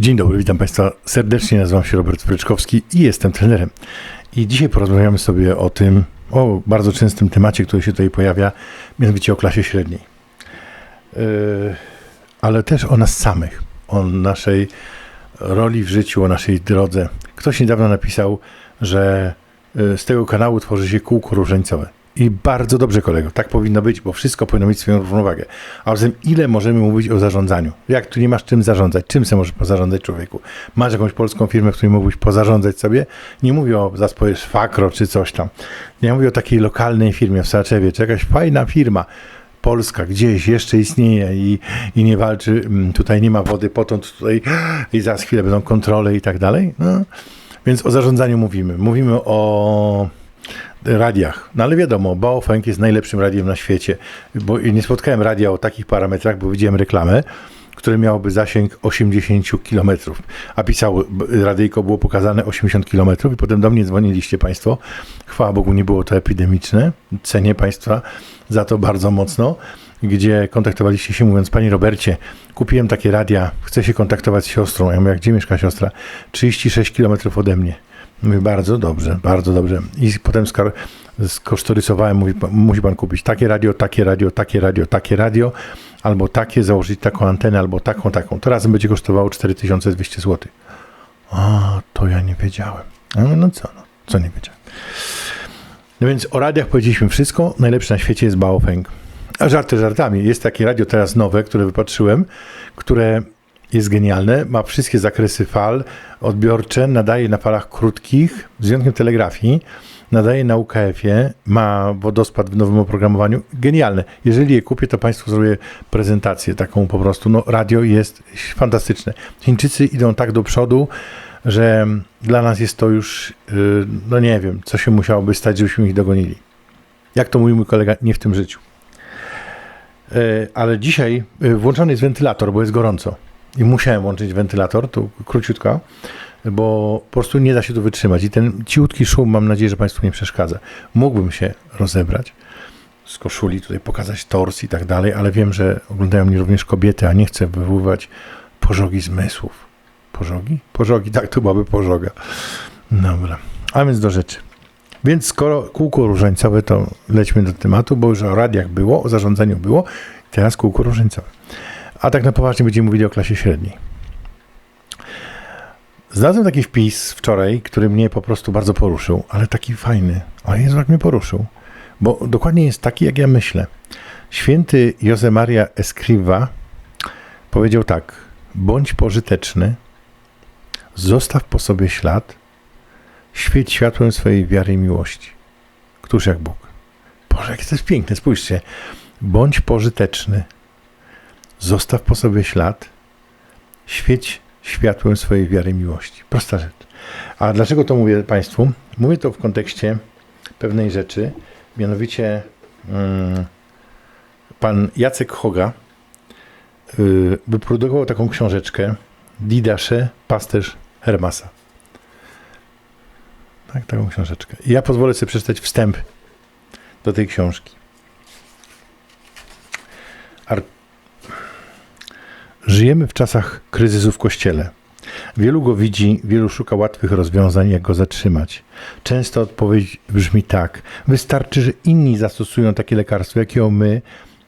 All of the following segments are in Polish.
Dzień dobry, witam Państwa serdecznie. Nazywam się Robert Fryczkowski i jestem trenerem. I dzisiaj porozmawiamy sobie o tym, o bardzo częstym temacie, który się tutaj pojawia, mianowicie o klasie średniej. Yy, ale też o nas samych, o naszej roli w życiu, o naszej drodze. Ktoś niedawno napisał, że yy, z tego kanału tworzy się kółko różańcowe. I bardzo dobrze, kolego, tak powinno być, bo wszystko powinno mieć swoją równowagę. A zatem, ile możemy mówić o zarządzaniu? Jak tu nie masz czym zarządzać? Czym sobie możesz pozarządzać człowieku? Masz jakąś polską firmę, w której mógłbyś pozarządzać sobie? Nie mówię o zaspoje Szwakro czy coś tam. Ja mówię o takiej lokalnej firmie w Saczewie, czy jakaś fajna firma, Polska gdzieś jeszcze istnieje i, i nie walczy, mm, tutaj nie ma wody potąd, tutaj i za chwilę będą kontrole i tak dalej. No. Więc o zarządzaniu mówimy. Mówimy o radiach. No ale wiadomo, Baofeng jest najlepszym radiem na świecie, bo nie spotkałem radia o takich parametrach, bo widziałem reklamę, które miałoby zasięg 80 km, a pisał, radyjko było pokazane 80 km i potem do mnie dzwoniliście Państwo. Chwała Bogu, nie było to epidemiczne. Cenię Państwa za to bardzo mocno, gdzie kontaktowaliście się mówiąc, Panie Robercie, kupiłem takie radia, chcę się kontaktować z siostrą. Ja mówię, gdzie mieszka siostra? 36 km ode mnie. Mówię, bardzo dobrze, bardzo dobrze. I potem skar- skosztorysowałem, mówi, musi pan kupić takie radio, takie radio, takie radio, takie radio, albo takie, założyć taką antenę, albo taką, taką. To razem będzie kosztowało 4200 zł. A, to ja nie wiedziałem. No co, no, co nie wiedziałem. No więc o radiach powiedzieliśmy wszystko. Najlepsze na świecie jest Baofeng. A żarty żartami. Jest takie radio teraz nowe, które wypatrzyłem, które jest genialne, ma wszystkie zakresy fal odbiorcze, nadaje na falach krótkich, z wyjątkiem telegrafii, nadaje na UKF-ie, ma wodospad w nowym oprogramowaniu. Genialne. Jeżeli je kupię, to Państwu zrobię prezentację taką po prostu. No, radio jest fantastyczne. Chińczycy idą tak do przodu, że dla nas jest to już, yy, no nie wiem, co się musiałoby stać, żebyśmy ich dogonili. Jak to mówił mój kolega, nie w tym życiu. Yy, ale dzisiaj yy, włączony jest wentylator, bo jest gorąco i musiałem włączyć wentylator, tu króciutko, bo po prostu nie da się tu wytrzymać. I ten ciutki szum, mam nadzieję, że Państwu nie przeszkadza. Mógłbym się rozebrać z koszuli, tutaj pokazać tors i tak dalej, ale wiem, że oglądają mnie również kobiety, a nie chcę wywoływać pożogi zmysłów. Pożogi? Pożogi, tak, to byłaby pożoga. Dobra, a więc do rzeczy. Więc skoro kółko różańcowe, to lećmy do tematu, bo już o radiach było, o zarządzaniu było, teraz kółko różańcowe. A tak na poważnie będziemy mówili o klasie średniej. Znalazłem taki wpis wczoraj, który mnie po prostu bardzo poruszył, ale taki fajny. O Jezu, jak mnie poruszył. Bo dokładnie jest taki, jak ja myślę. Święty Josemaria Escriva powiedział tak. Bądź pożyteczny, zostaw po sobie ślad, świeć światłem swojej wiary i miłości. Któż jak Bóg. Boże, jak to jest piękne, spójrzcie. Bądź pożyteczny, Zostaw po sobie ślad, świeć światłem swojej wiary i miłości. Prosta rzecz. A dlaczego to mówię Państwu? Mówię to w kontekście pewnej rzeczy, mianowicie hmm, pan Jacek Hoga yy, wyprodukował taką książeczkę Didasze, pasterz Hermasa. Tak, taką książeczkę. I ja pozwolę sobie przeczytać wstęp do tej książki. Żyjemy w czasach kryzysu w kościele. Wielu go widzi, wielu szuka łatwych rozwiązań, jak go zatrzymać. Często odpowiedź brzmi tak: wystarczy, że inni zastosują takie lekarstwo, jakiego my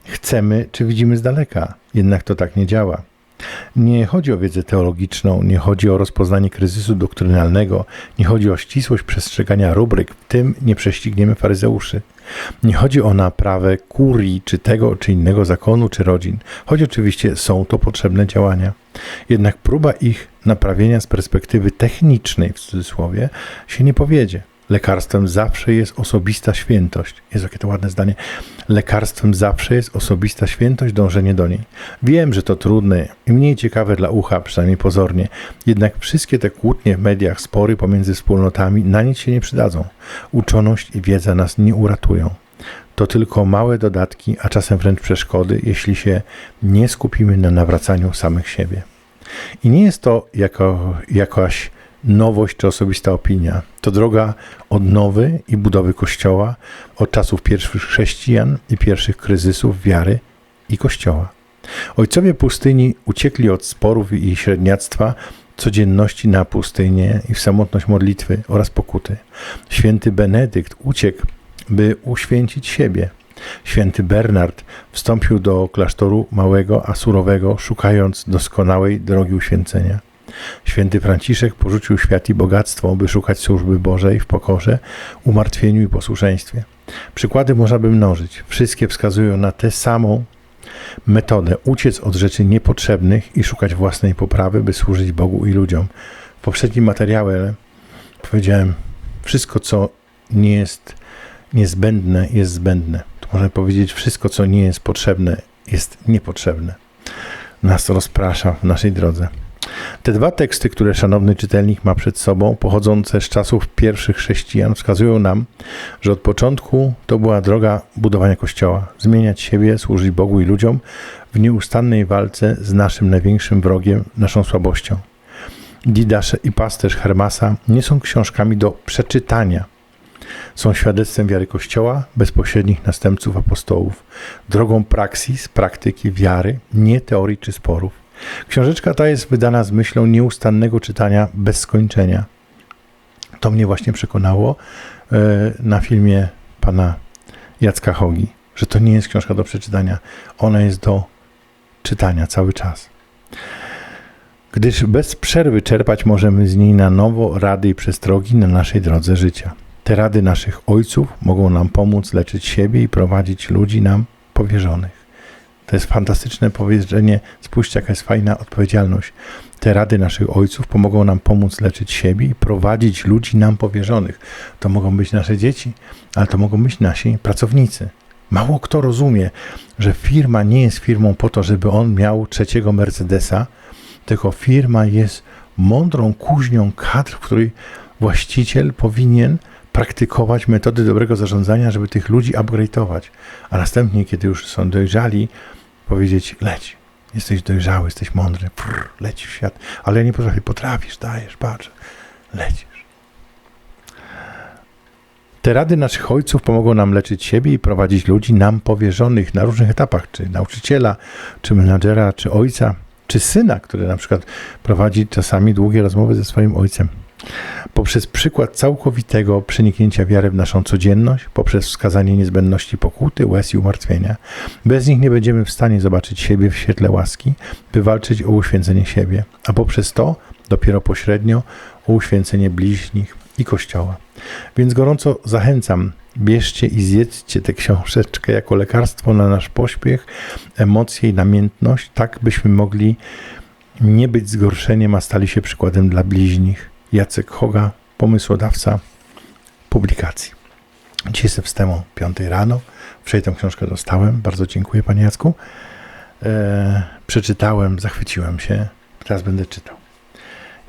chcemy, czy widzimy z daleka. Jednak to tak nie działa. Nie chodzi o wiedzę teologiczną, nie chodzi o rozpoznanie kryzysu doktrynalnego, nie chodzi o ścisłość przestrzegania rubryk, w tym nie prześcigniemy faryzeuszy. Nie chodzi o naprawę kurii, czy tego, czy innego zakonu, czy rodzin, choć oczywiście są to potrzebne działania. Jednak próba ich naprawienia z perspektywy technicznej, w cudzysłowie, się nie powiedzie. Lekarstwem zawsze jest osobista świętość. Jest jakie to ładne zdanie. Lekarstwem zawsze jest osobista świętość, dążenie do niej. Wiem, że to trudne i mniej ciekawe dla ucha, przynajmniej pozornie. Jednak wszystkie te kłótnie w mediach, spory pomiędzy wspólnotami na nic się nie przydadzą. Uczoność i wiedza nas nie uratują. To tylko małe dodatki, a czasem wręcz przeszkody, jeśli się nie skupimy na nawracaniu samych siebie. I nie jest to jako, jakaś nowość czy osobista opinia. To droga odnowy i budowy Kościoła od czasów pierwszych chrześcijan i pierwszych kryzysów wiary i Kościoła. Ojcowie pustyni uciekli od sporów i średniactwa codzienności na pustynię i w samotność modlitwy oraz pokuty. Święty Benedykt uciekł, by uświęcić siebie. Święty Bernard wstąpił do klasztoru małego, a surowego, szukając doskonałej drogi uświęcenia. Święty Franciszek porzucił świat i bogactwo, by szukać służby Bożej w pokorze, umartwieniu i posłuszeństwie. Przykłady można by mnożyć. Wszystkie wskazują na tę samą metodę uciec od rzeczy niepotrzebnych i szukać własnej poprawy, by służyć Bogu i ludziom. W poprzednim materiale powiedziałem, wszystko co nie jest niezbędne, jest zbędne. Można powiedzieć, wszystko co nie jest potrzebne, jest niepotrzebne. Nas rozprasza w naszej drodze. Te dwa teksty, które szanowny czytelnik ma przed sobą, pochodzące z czasów pierwszych chrześcijan, wskazują nam, że od początku to była droga budowania Kościoła, zmieniać siebie, służyć Bogu i ludziom w nieustannej walce z naszym największym wrogiem, naszą słabością. Didasz i pasterz Hermasa nie są książkami do przeczytania. Są świadectwem wiary Kościoła, bezpośrednich następców apostołów, drogą praksis, praktyki wiary, nie teorii czy sporów. Książeczka ta jest wydana z myślą nieustannego czytania bez skończenia. To mnie właśnie przekonało e, na filmie pana Jacka Hogi, że to nie jest książka do przeczytania. Ona jest do czytania cały czas. Gdyż bez przerwy czerpać możemy z niej na nowo rady i przestrogi na naszej drodze życia. Te rady naszych ojców mogą nam pomóc leczyć siebie i prowadzić ludzi nam powierzonych. To jest fantastyczne powiedzenie. Spójrzcie, jaka jest fajna odpowiedzialność. Te rady naszych ojców pomogą nam pomóc leczyć siebie i prowadzić ludzi nam powierzonych. To mogą być nasze dzieci, ale to mogą być nasi pracownicy. Mało kto rozumie, że firma nie jest firmą po to, żeby on miał trzeciego Mercedesa, tylko firma jest mądrą kuźnią kadr, w której właściciel powinien praktykować metody dobrego zarządzania, żeby tych ludzi upgrade'ować. A następnie, kiedy już są dojrzali, powiedzieć, leć, jesteś dojrzały, jesteś mądry, prr, lecisz w świat, ale ja nie potrafię, potrafisz, dajesz, patrz, lecisz. Te rady naszych ojców pomogą nam leczyć siebie i prowadzić ludzi nam powierzonych na różnych etapach, czy nauczyciela, czy menadżera, czy ojca, czy syna, który na przykład prowadzi czasami długie rozmowy ze swoim ojcem poprzez przykład całkowitego przeniknięcia wiary w naszą codzienność, poprzez wskazanie niezbędności pokuty, łez i umartwienia. Bez nich nie będziemy w stanie zobaczyć siebie w świetle łaski, by walczyć o uświęcenie siebie, a poprzez to dopiero pośrednio o uświęcenie bliźnich i Kościoła. Więc gorąco zachęcam, bierzcie i zjedzcie tę książeczkę jako lekarstwo na nasz pośpiech, emocje i namiętność, tak byśmy mogli nie być zgorszeniem, a stali się przykładem dla bliźnich. Jacek Hoga, pomysłodawca publikacji. Dzisiaj jestem wstępą 5 rano. Wczoraj tę książkę dostałem. Bardzo dziękuję, panie Jacku. E, przeczytałem, zachwyciłem się. Teraz będę czytał.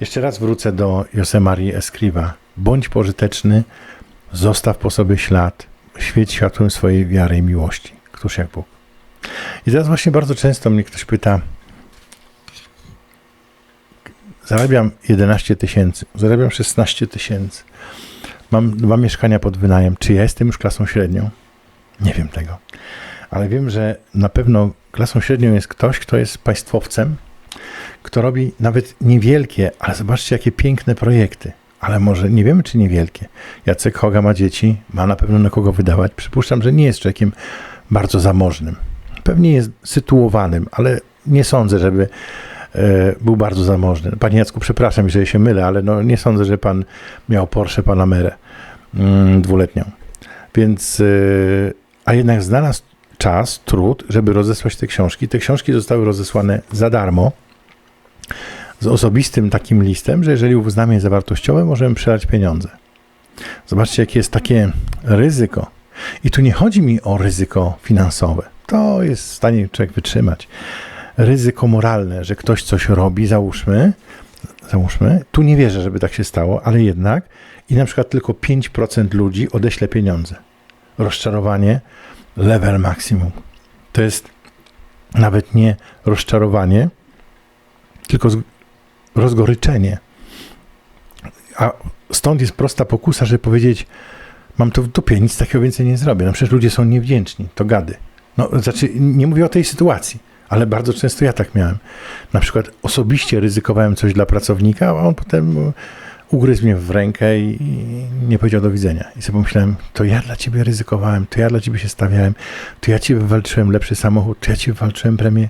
Jeszcze raz wrócę do Josemarii Escriva. Bądź pożyteczny, zostaw po sobie ślad, świeć światłem swojej wiary i miłości. Któż jak Bóg. I teraz właśnie bardzo często mnie ktoś pyta, zarabiam 11 tysięcy, zarabiam 16 tysięcy, mam dwa mieszkania pod wynajem. Czy ja jestem już klasą średnią? Nie wiem tego. Ale wiem, że na pewno klasą średnią jest ktoś, kto jest państwowcem, kto robi nawet niewielkie, ale zobaczcie, jakie piękne projekty. Ale może nie wiemy, czy niewielkie. Jacek Hoga ma dzieci, ma na pewno na kogo wydawać. Przypuszczam, że nie jest człowiekiem bardzo zamożnym. Pewnie jest sytuowanym, ale nie sądzę, żeby był bardzo zamożny. Panie Jacku, przepraszam, jeżeli się mylę, ale no, nie sądzę, że pan miał Porsche Panamerę mm, dwuletnią. Więc, e, a jednak znalazł czas, trud, żeby rozesłać te książki. Te książki zostały rozesłane za darmo z osobistym takim listem, że jeżeli uznamy je za wartościowe, możemy przelać pieniądze. Zobaczcie, jakie jest takie ryzyko. I tu nie chodzi mi o ryzyko finansowe. To jest w stanie człowiek wytrzymać ryzyko moralne, że ktoś coś robi, załóżmy, załóżmy, tu nie wierzę, żeby tak się stało, ale jednak i na przykład tylko 5% ludzi odeśle pieniądze. Rozczarowanie, level maksimum. To jest nawet nie rozczarowanie, tylko rozgoryczenie. A stąd jest prosta pokusa, żeby powiedzieć, mam to w dupie, nic takiego więcej nie zrobię. No przecież ludzie są niewdzięczni, to gady. No, znaczy, nie mówię o tej sytuacji Ale bardzo często ja tak miałem. Na przykład osobiście ryzykowałem coś dla pracownika, a on potem ugryzł mnie w rękę i nie powiedział do widzenia. I sobie pomyślałem, to ja dla ciebie ryzykowałem, to ja dla ciebie się stawiałem, to ja ci wywalczyłem lepszy samochód, to ja ci wywalczyłem premię.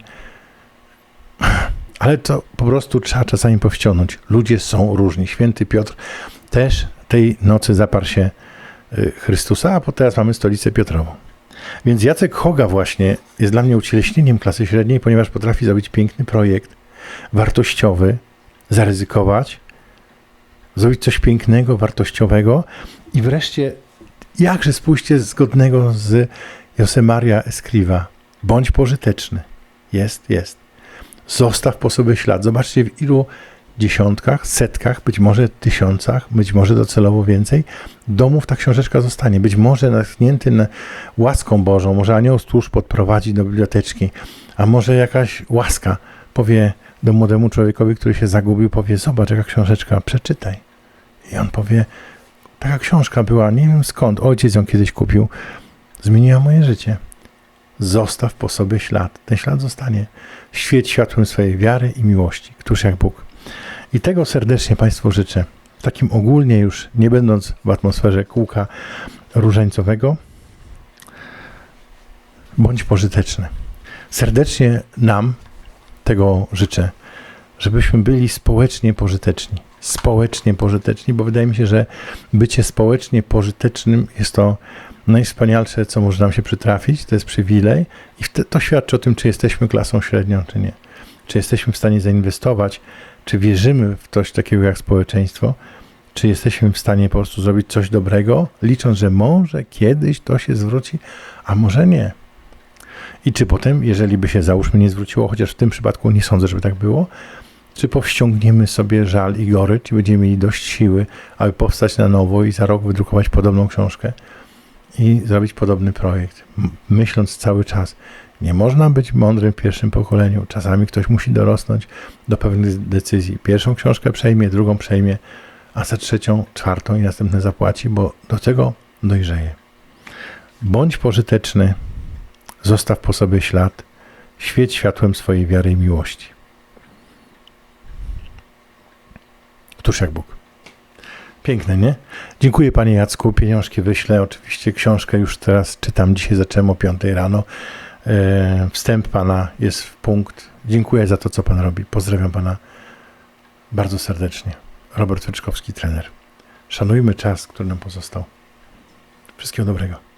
Ale to po prostu trzeba czasami powściągnąć. Ludzie są różni. Święty Piotr też tej nocy zaparł się y, Chrystusa, a teraz mamy stolicę Piotrową. Więc Jacek Hoga właśnie jest dla mnie ucieleśnieniem klasy średniej, ponieważ potrafi zrobić piękny projekt, wartościowy, zaryzykować, zrobić coś pięknego, wartościowego i wreszcie jakże spójrzcie zgodnego z Josemaria Escriva. Bądź pożyteczny. Jest, jest. Zostaw po sobie ślad. Zobaczcie w ilu dziesiątkach, setkach, być może tysiącach, być może docelowo więcej domów ta książeczka zostanie. Być może natchnięty na łaską Bożą, może anioł stróż podprowadzi do biblioteczki, a może jakaś łaska powie do młodemu człowiekowi, który się zagubił, powie, zobacz jaka książeczka, przeczytaj. I on powie, taka książka była, nie wiem skąd, ojciec ją kiedyś kupił, zmieniła moje życie. Zostaw po sobie ślad. Ten ślad zostanie. Świeć światłem swojej wiary i miłości. Któż jak Bóg. I tego serdecznie Państwu życzę. Takim ogólnie już, nie będąc w atmosferze kółka różańcowego, bądź pożyteczny. Serdecznie nam tego życzę, żebyśmy byli społecznie pożyteczni. Społecznie pożyteczni, bo wydaje mi się, że bycie społecznie pożytecznym jest to najwspanialsze, co może nam się przytrafić, to jest przywilej i to świadczy o tym, czy jesteśmy klasą średnią, czy nie. Czy jesteśmy w stanie zainwestować, czy wierzymy w coś takiego jak społeczeństwo, czy jesteśmy w stanie po prostu zrobić coś dobrego, licząc, że może kiedyś to się zwróci, a może nie. I czy potem, jeżeli by się załóżmy nie zwróciło, chociaż w tym przypadku nie sądzę, żeby tak było, czy powściągniemy sobie żal i gorycz i będziemy mieli dość siły, aby powstać na nowo i za rok wydrukować podobną książkę i zrobić podobny projekt, myśląc cały czas, nie można być mądrym w pierwszym pokoleniu. Czasami ktoś musi dorosnąć do pewnych decyzji. Pierwszą książkę przejmie, drugą przejmie, a za trzecią, czwartą i następne zapłaci, bo do tego dojrzeje. Bądź pożyteczny, zostaw po sobie ślad, świeć światłem swojej wiary i miłości. Któż jak Bóg. Piękne, nie? Dziękuję Panie Jacku. Pieniążki wyślę. Oczywiście książkę już teraz czytam. Dzisiaj zacząłem o 5 rano. E, wstęp Pana jest w punkt. Dziękuję za to, co Pan robi. Pozdrawiam Pana bardzo serdecznie. Robert Wyczkowski, trener. Szanujmy czas, który nam pozostał. Wszystkiego dobrego.